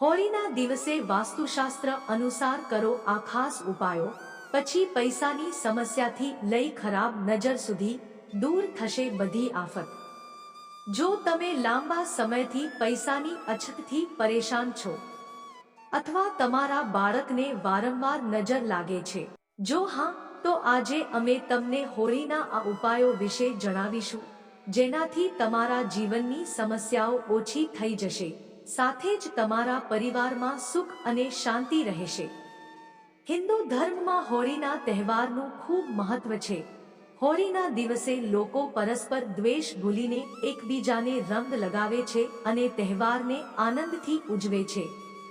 હોળીના દિવસે વાસ્તુશાસ્ત્ર અનુસાર કરો આ ખાસ ઉપાયો, પછી પૈસાની સમસ્યાથી લઈ ખરાબ નજર સુધી દૂર થશે બધી આફત. જો તમે લાંબા સમયથી પૈસાની અછતથી પરેશાન છો, અથવા તમારા બાળકને વારંવાર નજર લાગે છે, જો હા, તો આજે અમે તમને હોળીના આ ઉપાયો વિશે જણાવીશું, જેનાથી તમારા જીવનની સમસ્યાઓ ઓછી થઈ જશે. સાથે જ તમારા પરિવારમાં સુખ અને શાંતિ રહેશે. હિન્દુ ધર્મમાં હોળીના તહેવારનું ખૂબ મહત્વ છે. હોળીના દિવસે લોકો પરસ્પર દ્વેષ ભૂલીને એકબીજાને રંગ લગાવે છે અને તહેવારને આનંદથી ઉજવે છે.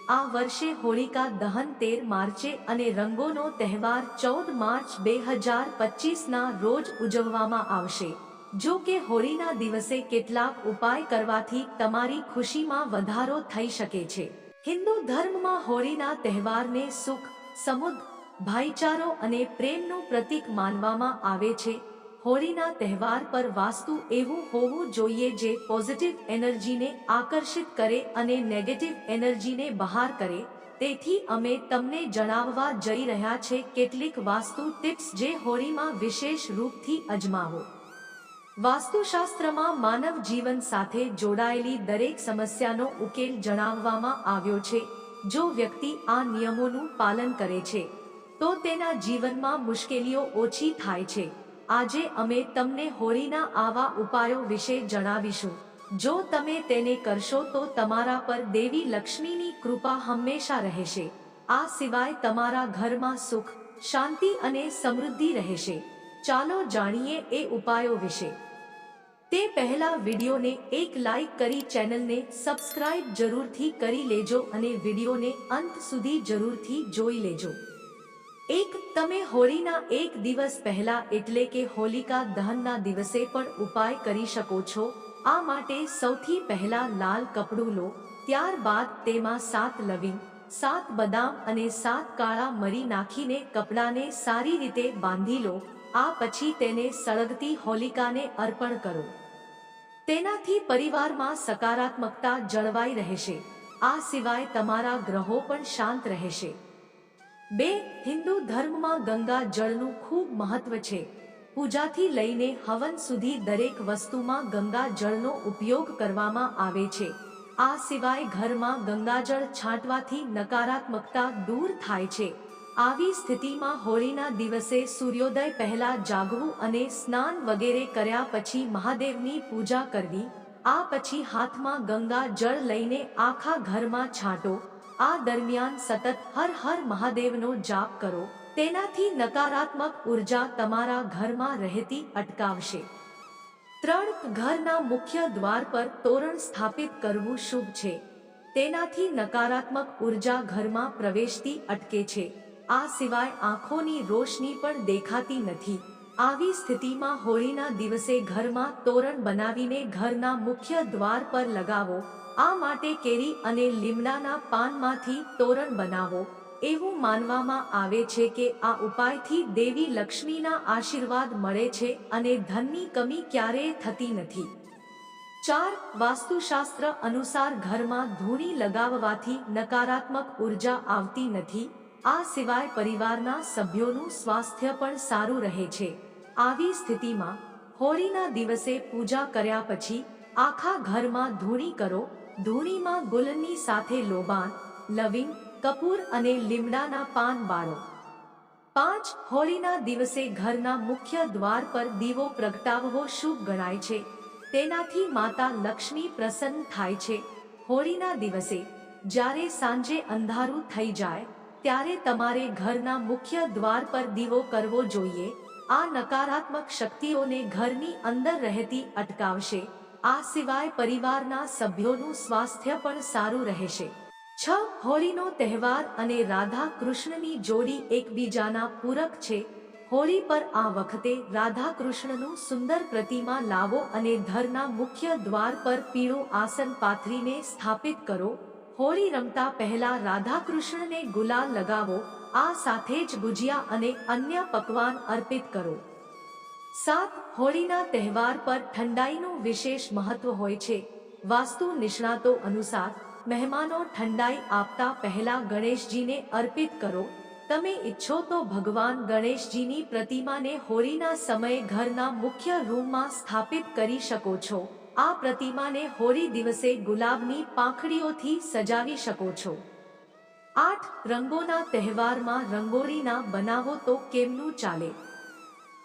આ વર્ષે હોળિકા દહન તેર માર્ચે અને રંગોનો તહેવાર ચૌદ માર્ચ બે હજાર પચીસના રોજ ઉજવવામાં આવશે. જો કે હોળીના દિવસે કેટલાક ઉપાય કરવાથી તમારી ખુશીમાં વધારો થઈ શકે છે. હિન્દુ ધર્મમાં હોળીના તહેવારને સુખ સમુદ્ર ભાઈચારો અને પ્રેમનું પ્રતીક માનવામાં આવે છે. હોળીના તહેવાર પર વાસ્તુ એવું હોવું જોઈએ જે પોઝિટિવ એનર્જીને આકર્ષિત કરે અને નેગેટિવ એનર્જીને બહાર કરે. તેથી અમે તમને જણાવવા જઈ રહ્યા છે કેટલીક વાસ્તુ ટિપ્સ જે હોળીમાં વિશેષ રૂપથી અજમાવો. વાસ્તુશાસ્ત્રમાં માનવ જીવન સાથે જોડાયેલી દરેક સમસ્યાનો ઉકેલ જણાવવામાં આવ્યો છે. જો વ્યક્તિ આ નિયમોનું પાલન કરે છે, તો તેના જીવનમાં મુશ્કેલીઓ ઓછી થાય છે. આજે અમે તમને હોળીના આવા ઉપાયો વિશે જણાવીશું. જો તમે તેને કરશો તો તમારા પર દેવી લક્ષ્મીની કૃપા હંમેશા રહેશે. આ સિવાય તમારા ઘરમાં સુખ, શાંતિ અને સમૃદ્ધિ રહેશે. ચાલો જાણીએ એ ઉપાયો વિશે. તે પહેલા વિડીયોને એક લાઈક કરી ચેનલને સબસ્ક્રાઇબ જરૂરથી કરી લેજો અને વિડીયોને અંત સુધી જરૂરથી જોઈ લેજો. એક, તમે હોળીના એક દિવસ પહેલા એટલે કે હોલિકા દહનના દિવસે પણ ઉપાય કરી શકો છો. આ માટે સૌથી પહેલા લાલ કપડું લો, ત્યારબાદ તેમાં સાત લવિંગ, સાત બદામ અને સાત કાળા મરી નાખીને કપડાને સારી રીતે બાંધી લો. આ પછી તેને સળગતી હોલિકાને અર્પણ કરો. તેનાથી પરિવારમાં સકારાત્મકતા જળવાઈ રહેશે. આ સિવાય તમારા ગ્રહો પણ શાંત રહેશે. બે, હિન્દુ ધર્મમાં ગંગા જળનું ખૂબ મહત્વ છે. પૂજાથી લઈને હવન સુધી દરેક વસ્તુમાં ગંગા જળનો ઉપયોગ કરવામાં આવે છે. આ સિવાય ઘરમાં ગંગાજળ છાંટવાથી નકારાત્મકતા દૂર થાય છે. આવી સ્થિતિમાં હોળીના દિવસે સૂર્યોદય પહેલા જાગવું અને સ્નાન વગેરે કર્યા પછી મહાદેવની પૂજા કરવી, આ પછી હાથમાં ગંગા જળ લઈને આખા ઘરમાં છાંટો, આ દરમિયાન સતત હર હર મહાદેવનો જાપ કરો, તેનાથી નકારાત્મક ઊર્જા તમારા ઘરમાં રહેતી અટકાવશે. ત્રણ ઘરના મુખ્ય દ્વાર પર તોરણ સ્થાપિત કરવું શુભ છે. તેનાથી નકારાત્મક ઊર્જા ઘરમાં પ્રવેશતી અટકે છે. આ સિવાય આંખોની રોશની પણ દેખાતી નથી. આવી સ્થિતિમાં હોળીના દિવસે ઘરમાં તોરણ બનાવીને ઘરના મુખ્ય દ્વાર પર લગાવો. આ માટે કેરી અને લીમડાના પાનમાંથી તોરણ બનાવો. એવું માનવામાં આવે છે કે આ ઉપાયથી દેવી લક્ષ્મીના આશીર્વાદ મળે છે અને ધનની કમી ક્યારેય થતી નથી. ચાર, વાસ્તુશાસ્ત્ર અનુસાર ઘરમાં ધૂણી લગાવવાથી નકારાત્મક ઊર્જા આવતી નથી. આ સિવાય પરિવારના સભ્યોનું સ્વાસ્થ્ય પણ સારું રહે છે. આવી સ્થિતિમાં હોળીના દિવસે પૂજા કર્યા પછી આખા ઘરમાં ધૂણી કરો. ધૂણીમાં ગુલની સાથે લોબાન લવિંગ, કપૂર અને લીમડાના પાન બાળો. પાંચ, હોળીના દિવસે ઘરના મુખ્ય દ્વાર પર દીવો પ્રગટાવવો શુભ ગણાય છે. તેનાથી માતા લક્ષ્મી પ્રસન્ન થાય છે. હોળીના દિવસે જ્યારે સાંજે અંધારું થઈ જાય ત્યારે તમારે ઘરના મુખ્ય દ્વાર પર દીવો કરવો જોઈએ. આ નકારાત્મક શક્તિઓને ઘરની અંદર રહેતી અટકાવશે. આ સિવાય પરિવારના સભ્યોનું સ્વાસ્થ્ય પણ સારું રહેશે. છ, હોળીનો તહેવાર અને રાધા કૃષ્ણની જોડી એકબીજાના પૂરક છે. હોળી પર આ વખતે રાધા કૃષ્ણનું સુંદર પ્રતિમા લાવો અને ઘરના મુખ્ય દ્વાર પર પીળું આસન પાથરીને સ્થાપિત કરો. હોળી રમતા પહેલા રાધાકૃષ્ણને ગુલાલ લગાવો, આ સાથે જ ગુજિયા અને અન્ય પકવાન અર્પિત કરો. સાત, હોળીના તહેવાર પર ઠંડાઈનું વિશેષ મહત્વ હોય છે. વાસ્તુ નિષ્ણાતો અનુસાર, મહેમાનો ઠંડાઈ આપતા પહેલા ગણેશજીને અર્પિત કરો. તમે ઈચ્છો તો ભગવાન ગણેશજીની પ્રતિમાને હોળીના સમયે ઘરના મુખ્ય રૂમમાં સ્થાપિત કરી શકો છો. આ પ્રતિમાને હોળી દિવસે ગુલાબની પાંખડીઓથી સજાવી શકો છો. આઠ રંગોના તહેવારમાં રંગોળીના બનાવો તો કેમનું ચાલે?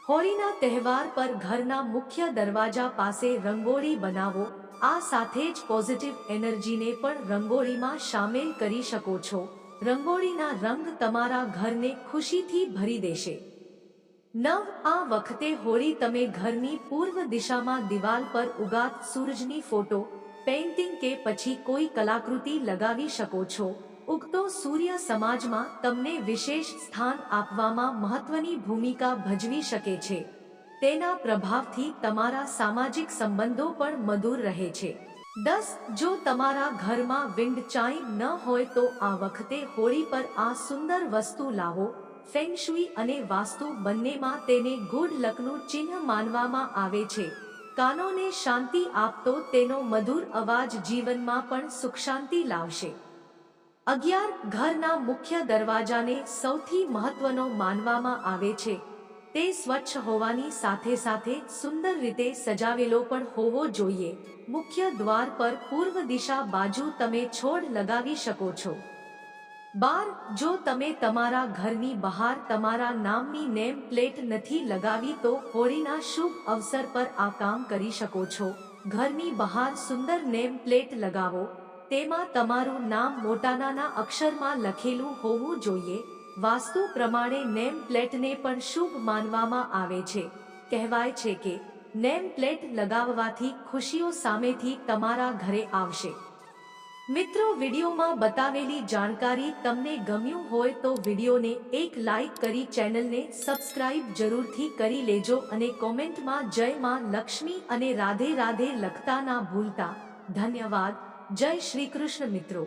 હોળીના તહેવાર પર ઘરના મુખ્ય દરવાજા પાસે રંગોળી બનાવો, આ સાથે જ પોઝિટિવ એનર્જીને પણ રંગોળીમાં સામેલ કરી શકો છો. રંગોળીના રંગ તમારા ઘરને ખુશીથી ભરી દેશે. નવ આ વખતે હોળી તમે ઘરની પૂર્વ દિશામાં દિવાલ પર ઉગાત સૂરજની ફોટો, પેઇન્ટિંગ કે પછી કોઈ કલાકૃતિ લગાવી શકો છો. ઉગતો સૂર્ય સમાજમાં તમને વિશેષ સ્થાન આપવામાં મહત્વની ભૂમિકા ભજવી શકે છે. તેના પ્રભાવથી તમારા સામાજિક સંબંધો પણ મધુર રહે છે. દસ, જો તમારા ઘરમાં વિન્ડ ચાઈ ન હોય તો આ વખતે હોળી પર આ સુંદર વસ્તુ લાવો. ફેંગશુઈ અને વાસ્તુ બંનેમાં તેને ગુડ લકનું ચિહ્ન માનવામાં આવે છે. કાનોને શાંતિ આપતો તેનો મધુર અવાજ જીવનમાં પણ સુખ શાંતિ લાવશે. અગિયાર ઘરના મુખ્ય દરવાજાને સૌથી મહત્વનો માનવામાં આવે છે. તે સ્વચ્છ હોવાની સાથે સાથે સુંદર રીતે સજાવેલો પણ હોવો જોઈએ. મુખ્ય દ્વાર પર પૂર્વ દિશા બાજુ તમે છોડ લગાવી શકો છો. બાર, જો તમે તમારા ઘરની બહાર તમારા નામની નેમ પ્લેટ નથી લગાવી, તો હોળીના શુભ અવસર પર આ કામ કરી શકો છો. ઘરની બહાર સુંદર નેમ પ્લેટ લગાવો. તેમાં તમારું નામ મોટા નાના અક્ષરમાં લખેલું હોવું જોઈએ. વાસ્તુ પ્રમાણે નેમ પ્લેટને પણ શુભ માનવામાં આવે છે. કહેવાય છે કે, નેમ પ્લેટ લગાવવાથી ખુશીઓ સામેથી તમારા ઘરે આવશે. મિત્રો, વિડીયોમાં બતાવેલી જાણકારી તમને ગમ્યું હોય તો વિડીયોને એક લાઈક કરી ચેનલને સબસ્ક્રાઇબ જરૂરથી કરી લેજો અને કોમેન્ટમાં જય માં લક્ષ્મી અને રાધે રાધે લખતા ના ભૂલતા. ધન્યવાદ. જય શ્રી કૃષ્ણ મિત્રો.